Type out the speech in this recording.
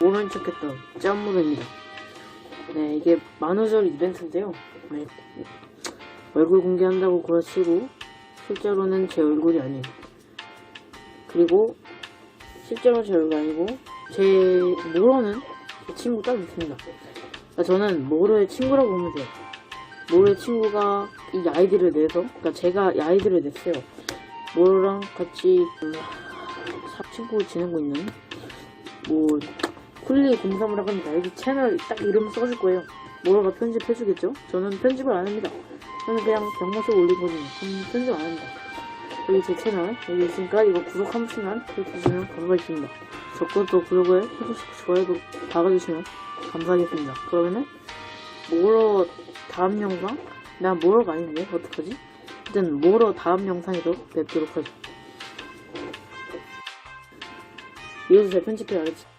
모른 척했던 짠무드입니다. 네, 이게 만우절 이벤트인데요. 네. 얼굴 공개한다고 그러시고 실제로는 제 얼굴이 아니에요. 그리고 실제로 제 얼굴이 아니고 제 모로는 제 친구 따로 있습니다. 그러니까 저는 모로의 친구라고 보면 돼요. 모로의 친구가 이 아이디를 내서, 그러니까 제가 이 아이디를 냈어요. 모로랑 같이 그 사- 친구 지내고 있는 뭐 쿨리 공사물 합니다. 여기 채널 딱 이름 써줄 거예요. 모로가 편집해주겠죠? 저는 편집을 안 합니다. 저는 그냥 병모습 올리거든요. 편집 안 합니다. 여기 제 채널 여기 있으니까 이거 구독 한 번씩만 해주시면 감사하겠습니다. 적고도 구독을 해주시고 좋아요도 박아주시면 감사하겠습니다. 그러면은 모로 다음 영상 나 모로가 아닌데 어떡하지? 일단 모로 다음 영상에도 뵙도록 하죠. 이어서 잘 편집해 알았지?